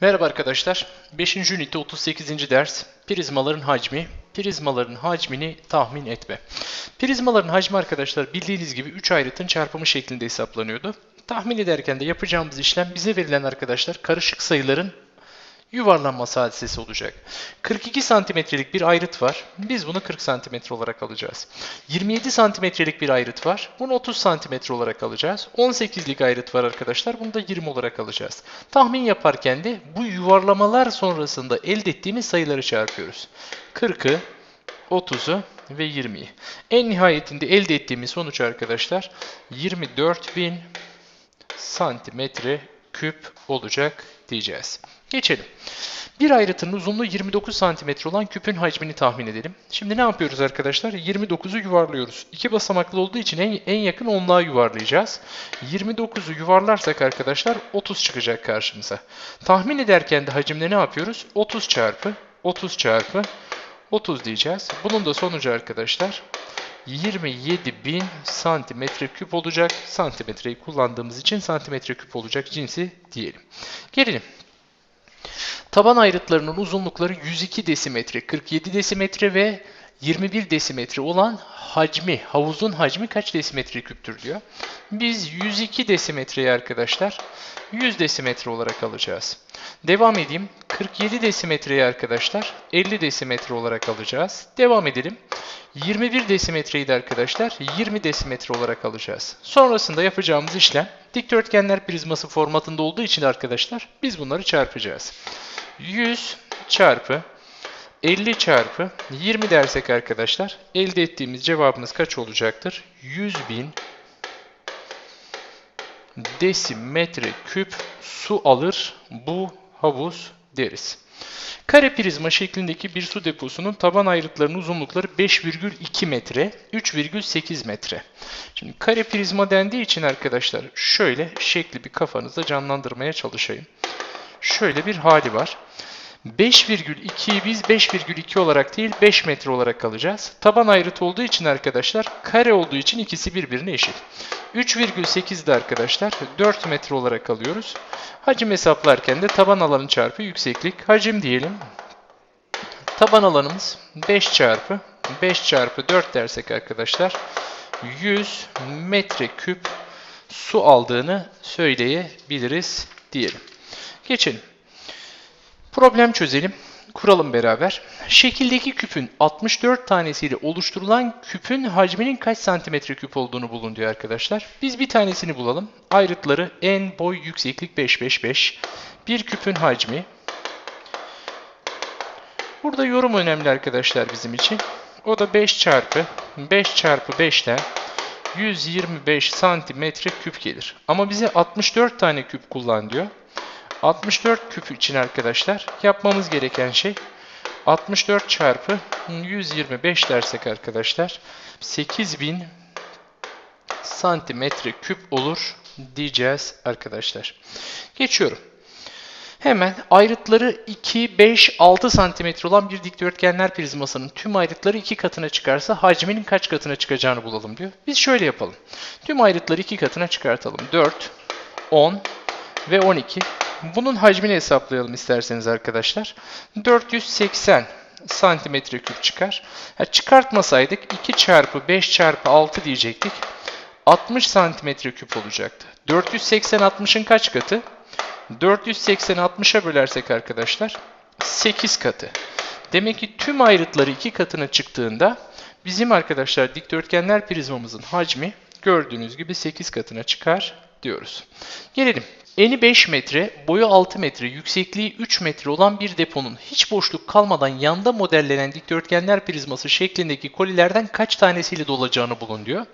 Merhaba arkadaşlar. 5. ünite 38. ders. Prizmaların hacmi. Prizmaların hacmini tahmin etme. Prizmaların hacmi arkadaşlar bildiğiniz gibi 3 ayrıtın çarpımı şeklinde hesaplanıyordu. Tahmin ederken de yapacağımız işlem bize verilen arkadaşlar karışık sayıların yuvarlanması hadisesi olacak. 42 santimetrelik bir ayrıt var. Biz bunu 40 santimetre olarak alacağız. 27 santimetrelik bir ayrıt var. Bunu 30 santimetre olarak alacağız. 18'lik ayrıt var arkadaşlar. Bunu da 20 olarak alacağız. Tahmin yaparken de bu yuvarlamalar sonrasında elde ettiğimiz sayıları çarpıyoruz. 40'ı, 30'u ve 20'yi. En nihayetinde elde ettiğimiz sonuç arkadaşlar 24.000 santimetre küp olacak diyeceğiz. Geçelim. Bir ayrıtının uzunluğu 29 santimetre olan küpün hacmini tahmin edelim. Şimdi ne yapıyoruz arkadaşlar? 29'u yuvarlıyoruz. İki basamaklı olduğu için en, en yakın onluğa yuvarlayacağız. 29'u yuvarlarsak arkadaşlar 30 çıkacak karşımıza. Tahmin ederken de hacimde ne yapıyoruz? 30 çarpı 30 çarpı 30 diyeceğiz. Bunun da sonucu arkadaşlar 27.000 santimetre küp olacak. Santimetreyi kullandığımız için santimetre küp olacak cinsi diyelim. Gelelim. Taban ayrıtlarının uzunlukları 102 desimetre, 47 desimetre ve 21 desimetre olan hacmi, havuzun hacmi kaç desimetre küptür diyor. Biz 102 desimetreyi arkadaşlar 100 desimetre olarak alacağız. Devam edeyim. 47 desimetreyi arkadaşlar 50 desimetre olarak alacağız. Devam edelim. 21 desimetreyi de arkadaşlar 20 desimetre olarak alacağız. Sonrasında yapacağımız işlem dikdörtgenler prizması formatında olduğu için arkadaşlar biz bunları çarpacağız. 100 çarpı 50 çarpı 20 dersek arkadaşlar elde ettiğimiz cevabımız kaç olacaktır? 100 bin desimetre küp su alır bu havuz deriz. Kare prizma şeklindeki bir su deposunun taban ayrıtlarının uzunlukları 5,2 metre, 3,8 metre. Şimdi kare prizma dendiği için arkadaşlar şöyle şekli bir kafanızda canlandırmaya çalışayım. Şöyle bir hali var. 5,2'yi biz 5,2 olarak değil 5 metre olarak alacağız. Taban ayrıt olduğu için arkadaşlar kare olduğu için ikisi birbirine eşit. 3,8 de arkadaşlar 4 metre olarak alıyoruz. Hacim hesaplarken de taban alanı çarpı yükseklik hacim diyelim. Taban alanımız 5 çarpı 5 çarpı 4 dersek arkadaşlar 100 metreküp su aldığını söyleyebiliriz diyelim. Geçelim. Problem çözelim. Kuralım beraber. Şekildeki küpün 64 tanesiyle oluşturulan küpün hacminin kaç santimetre küp olduğunu bulun diyor arkadaşlar. Biz bir tanesini bulalım. Ayrıtları en boy yükseklik 5 5 5. Bir küpün hacmi. Burada yorum önemli arkadaşlar bizim için. O da 5 çarpı 5 çarpı 5'ten 125 santimetre küp gelir. Ama bize 64 tane küp kullan diyor. 64 küp için arkadaşlar yapmamız gereken şey 64 çarpı 125 dersek arkadaşlar 8000 santimetre küp olur diyeceğiz arkadaşlar. Geçiyorum. Hemen ayrıtları 2, 5, 6 santimetre olan bir dikdörtgenler prizmasının tüm ayrıtları 2 katına çıkarsa hacminin kaç katına çıkacağını bulalım diyor. Biz şöyle yapalım. Tüm ayrıtları 2 katına çıkartalım. 4, 10 ve 12. Bunun hacmini hesaplayalım isterseniz arkadaşlar. 480 santimetre küp çıkar. Ha, çıkartmasaydık 2 çarpı 5 çarpı 6 diyecektik. 60 santimetre küp olacaktı. 480 60'ın kaç katı? 480 60'a bölersek arkadaşlar 8 katı. Demek ki tüm ayrıtları 2 katına çıktığında bizim arkadaşlar dikdörtgenler prizmamızın hacmi gördüğünüz gibi 8 katına çıkar diyoruz. Gelelim. Eni 5 metre, boyu 6 metre, yüksekliği 3 metre olan bir deponun hiç boşluk kalmadan yanda modellenen dikdörtgenler prizması şeklindeki kolilerden kaç tanesiyle dolacağını bulun diyor.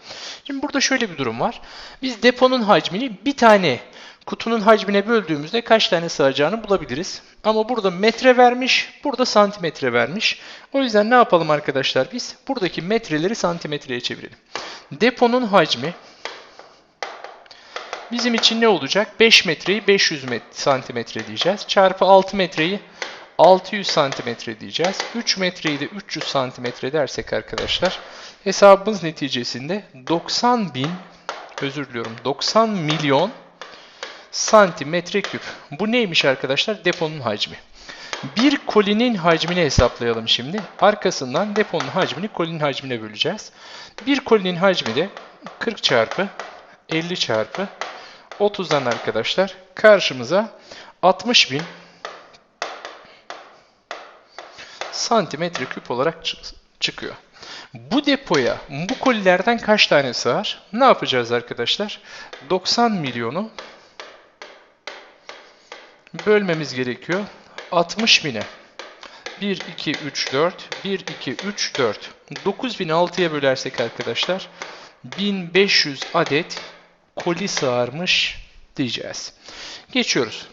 Şimdi burada şöyle bir durum var. Biz deponun hacmini bir tane kutunun hacmine böldüğümüzde kaç tane sığacağını bulabiliriz. Ama burada metre vermiş, burada santimetre vermiş. O yüzden ne yapalım arkadaşlar biz? Buradaki metreleri santimetreye çevirelim. Deponun hacmi Bizim için ne olacak? 5 metreyi 500 met santimetre diyeceğiz. Çarpı 6 metreyi 600 santimetre diyeceğiz. 3 metreyi de 300 santimetre dersek arkadaşlar hesabımız neticesinde 90 bin özür diliyorum 90 milyon santimetre küp. Bu neymiş arkadaşlar? Deponun hacmi. Bir kolinin hacmini hesaplayalım şimdi. Arkasından deponun hacmini kolinin hacmine böleceğiz. Bir kolinin hacmi de 40 çarpı 50 çarpı 30'dan arkadaşlar karşımıza 60 bin santimetre küp olarak çı- çıkıyor. Bu depoya bu kolilerden kaç tane sığar? Ne yapacağız arkadaşlar? 90 milyonu bölmemiz gerekiyor. 60 bine. 1, 2, 3, 4. 1, 2, 3, 4. 9000'i 6'ya bölersek arkadaşlar 1500 adet koli sığarmış diyeceğiz. Geçiyoruz.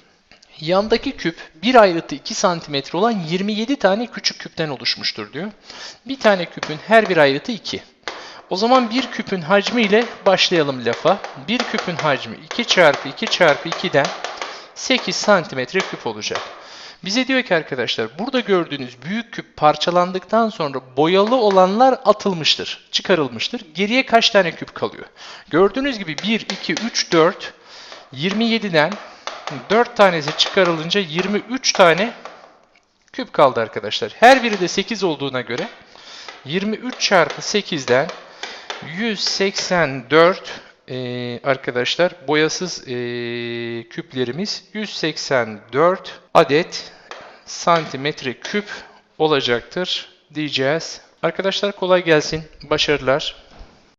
Yandaki küp bir ayrıtı 2 cm olan 27 tane küçük küpten oluşmuştur diyor. Bir tane küpün her bir ayrıtı 2. O zaman bir küpün hacmi ile başlayalım lafa. Bir küpün hacmi 2 çarpı 2 çarpı 2'den 8 santimetre küp olacak. Bize diyor ki arkadaşlar burada gördüğünüz büyük küp parçalandıktan sonra boyalı olanlar atılmıştır, çıkarılmıştır. Geriye kaç tane küp kalıyor? Gördüğünüz gibi 1, 2, 3, 4, 27'den 4 tanesi çıkarılınca 23 tane küp kaldı arkadaşlar. Her biri de 8 olduğuna göre 23 çarpı 8'den 184 eee, arkadaşlar boyasız eee, küplerimiz 184 adet santimetre küp olacaktır diyeceğiz. Arkadaşlar kolay gelsin. Başarılar.